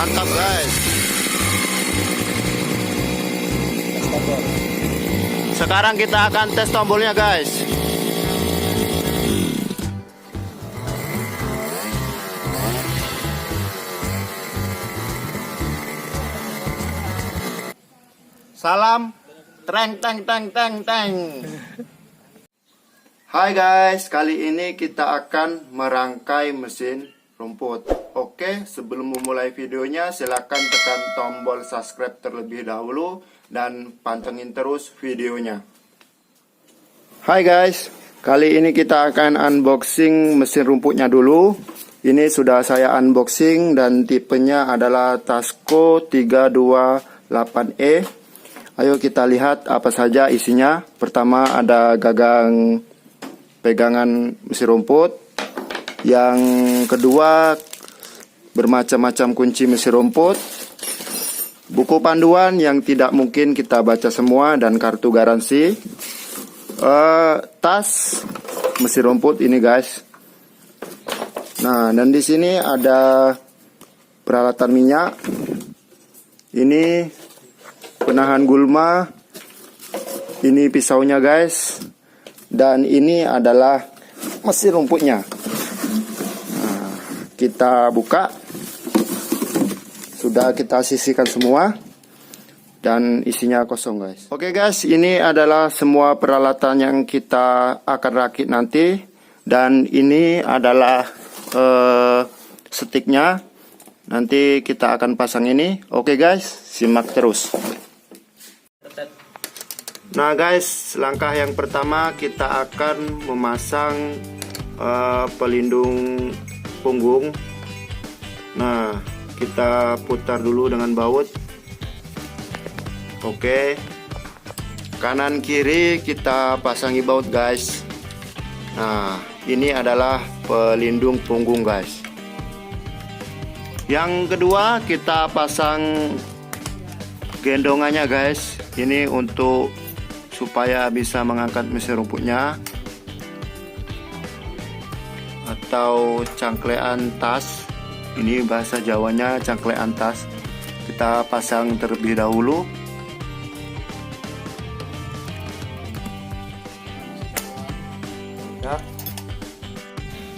Mantap guys. Sekarang kita akan tes tombolnya guys. Salam Treng teng teng teng teng. Hai guys, kali ini kita akan merangkai mesin rumput. Oke, sebelum memulai videonya silakan tekan tombol subscribe terlebih dahulu dan pantengin terus videonya. Hai guys, kali ini kita akan unboxing mesin rumputnya dulu. Ini sudah saya unboxing dan tipenya adalah Tasco 328E. Ayo kita lihat apa saja isinya. Pertama ada gagang pegangan mesin rumput. Yang kedua bermacam-macam kunci mesin rumput. Buku panduan yang tidak mungkin kita baca semua dan kartu garansi. Eh, tas mesin rumput ini guys. Nah, dan di sini ada peralatan minyak. Ini penahan gulma. Ini pisaunya guys. Dan ini adalah mesin rumputnya. Kita buka. Sudah kita sisihkan semua. Dan isinya kosong guys. Oke guys, ini adalah semua peralatan yang kita akan rakit nanti. Dan ini adalah eh, sticknya. Nanti kita akan pasang ini. Oke guys, simak terus. Nah guys, langkah yang pertama kita akan memasang eh, pelindung punggung. Nah, kita putar dulu dengan baut. Oke. Kanan kiri kita pasangi baut guys. Nah, ini adalah pelindung punggung guys. Yang kedua kita pasang gendongannya guys. Ini untuk supaya bisa mengangkat mesin rumputnya atau cangklean tas. Ini bahasa Jawanya cangklean tas. Kita pasang terlebih dahulu. Ya.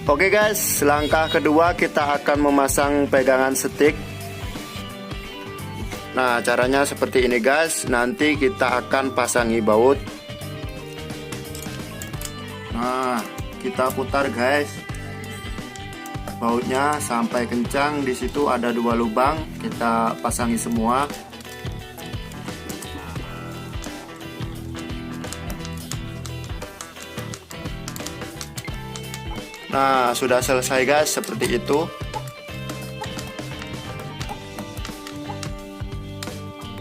Oke guys, langkah kedua kita akan memasang pegangan stick. Nah, caranya seperti ini guys. Nanti kita akan pasangi baut. Nah, kita putar guys. Bautnya sampai kencang. Di situ ada dua lubang. Kita pasangi semua. Nah, sudah selesai guys, seperti itu.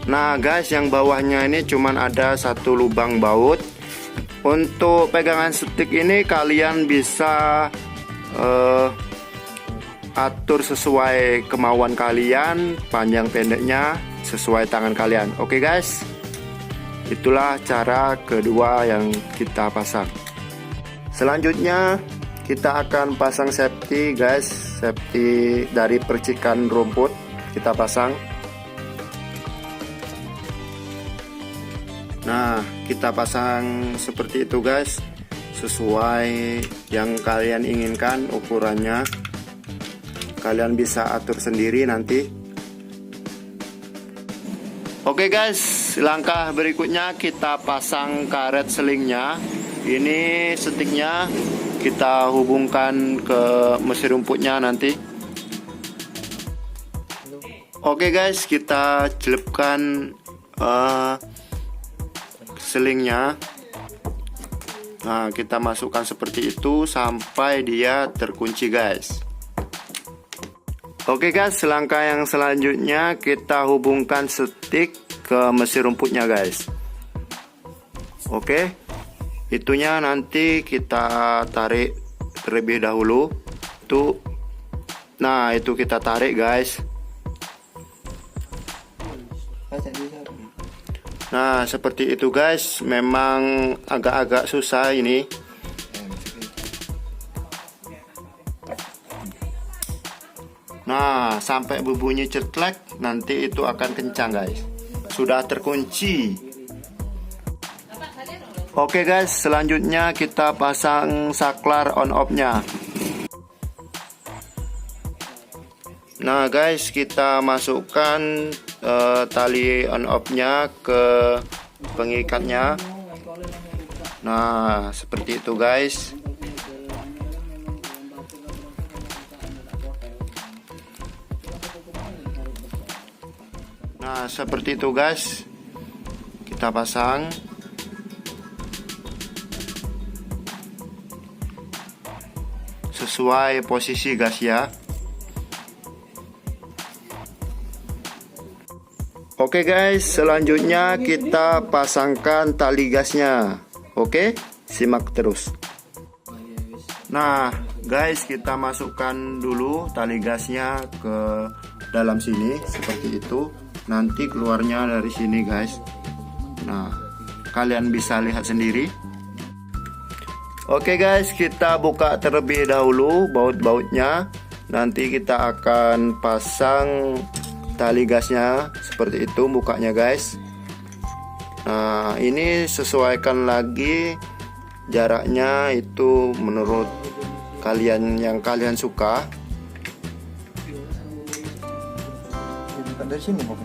Nah, guys, yang bawahnya ini cuman ada satu lubang baut. Untuk pegangan stick ini kalian bisa uh, atur sesuai kemauan kalian, panjang pendeknya sesuai tangan kalian. Oke, guys. Itulah cara kedua yang kita pasang. Selanjutnya kita akan pasang safety guys safety dari percikan rumput kita pasang nah kita pasang seperti itu guys sesuai yang kalian inginkan ukurannya kalian bisa atur sendiri nanti. Oke guys langkah berikutnya kita pasang karet selingnya. Ini sticknya kita hubungkan ke mesin rumputnya nanti. Oke guys kita celupkan uh, selingnya. Nah kita masukkan seperti itu sampai dia terkunci guys oke guys langkah yang selanjutnya kita hubungkan stick ke mesin rumputnya guys. Oke itunya nanti kita tarik terlebih dahulu. Tuh nah itu kita tarik guys. Nah seperti itu guys. Memang agak-agak susah ini Nah, sampai berbunyi ceklek, nanti itu akan kencang guys. Sudah terkunci. Oke guys, selanjutnya kita pasang saklar on off-nya. Nah guys, kita masukkan eh, tali on off-nya ke pengikatnya. Nah, seperti itu guys. Nah, seperti itu guys. Kita pasang. Sesuai posisi gas ya. Oke guys, selanjutnya kita pasangkan tali gasnya. Oke, simak terus. Nah, guys, kita masukkan dulu tali gasnya ke dalam sini seperti itu. Nanti keluarnya dari sini, guys. Nah, kalian bisa lihat sendiri. Oke guys, kita buka terlebih dahulu baut-bautnya. Nanti kita akan pasang tali gasnya seperti itu bukanya guys. Nah, ini sesuaikan lagi jaraknya itu menurut kalian yang kalian suka. Dari sini kok.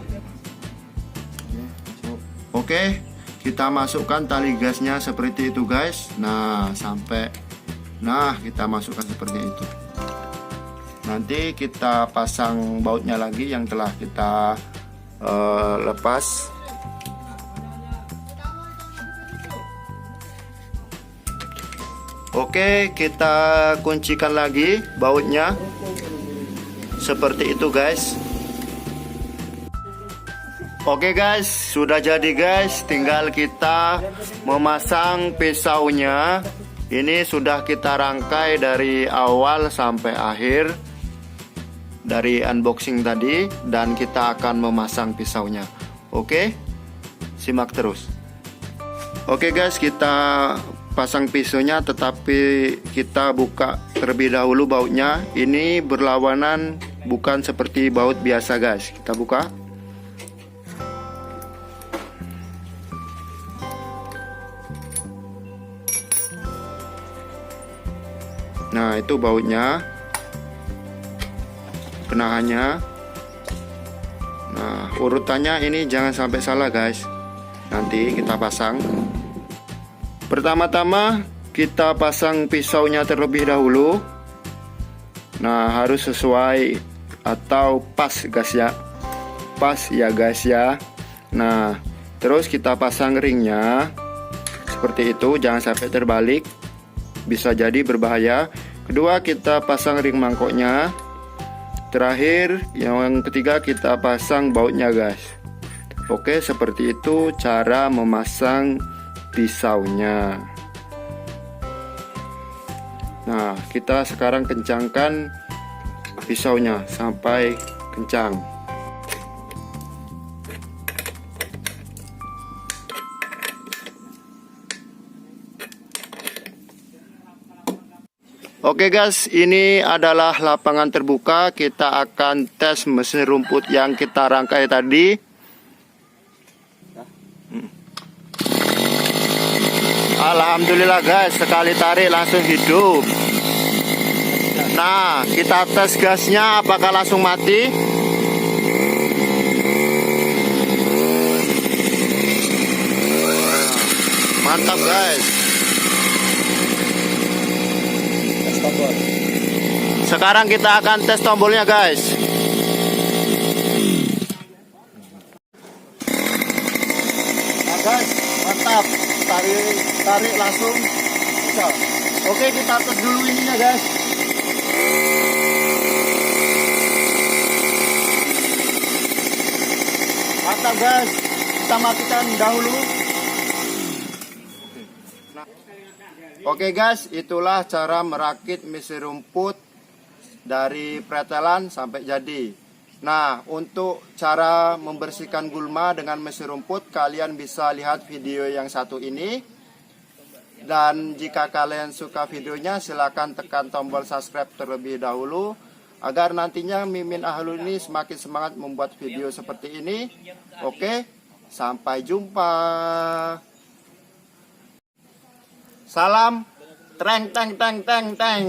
Oke, kita masukkan tali gasnya seperti itu guys. Nah, sampai nah kita masukkan seperti itu. Nanti kita pasang bautnya lagi yang telah kita eh, lepas. Oke, kita kuncikan lagi bautnya. Seperti itu guys. Oke guys, sudah jadi guys, tinggal kita memasang pisaunya. Ini sudah kita rangkai dari awal sampai akhir dari unboxing tadi dan kita akan memasang pisaunya. Oke? Simak terus. Oke guys, kita pasang pisaunya tetapi kita buka terlebih dahulu bautnya. Ini berlawanan bukan seperti baut biasa guys. Kita buka. Nah, itu bautnya. Penahannya. Nah, urutannya ini jangan sampai salah, guys. Nanti kita pasang. Pertama-tama kita pasang pisaunya terlebih dahulu. Nah, harus sesuai atau pas, guys ya. Pas ya, guys ya. Nah, terus kita pasang ringnya seperti itu, jangan sampai terbalik bisa jadi berbahaya. Kedua, kita pasang ring mangkoknya. Terakhir, yang ketiga kita pasang bautnya, guys. Oke, seperti itu cara memasang pisaunya. Nah, kita sekarang kencangkan pisaunya sampai kencang. Oke guys, ini adalah lapangan terbuka. Kita akan tes mesin rumput yang kita rangkai tadi. Alhamdulillah guys, sekali tarik langsung hidup. Nah, kita tes gasnya apakah langsung mati? Mantap guys. Sekarang kita akan tes tombolnya guys. Nah guys, mantap. Tarik, tarik langsung. Oke, kita tes dulu ininya guys. Mantap guys. Kita matikan dahulu. Oke guys, itulah cara merakit mesin rumput dari pretelan sampai jadi. Nah, untuk cara membersihkan gulma dengan mesin rumput, kalian bisa lihat video yang satu ini. Dan jika kalian suka videonya, silahkan tekan tombol subscribe terlebih dahulu agar nantinya Mimin Ahlul ini semakin semangat membuat video seperti ini. Oke, sampai jumpa. Salam, treng teng teng teng teng.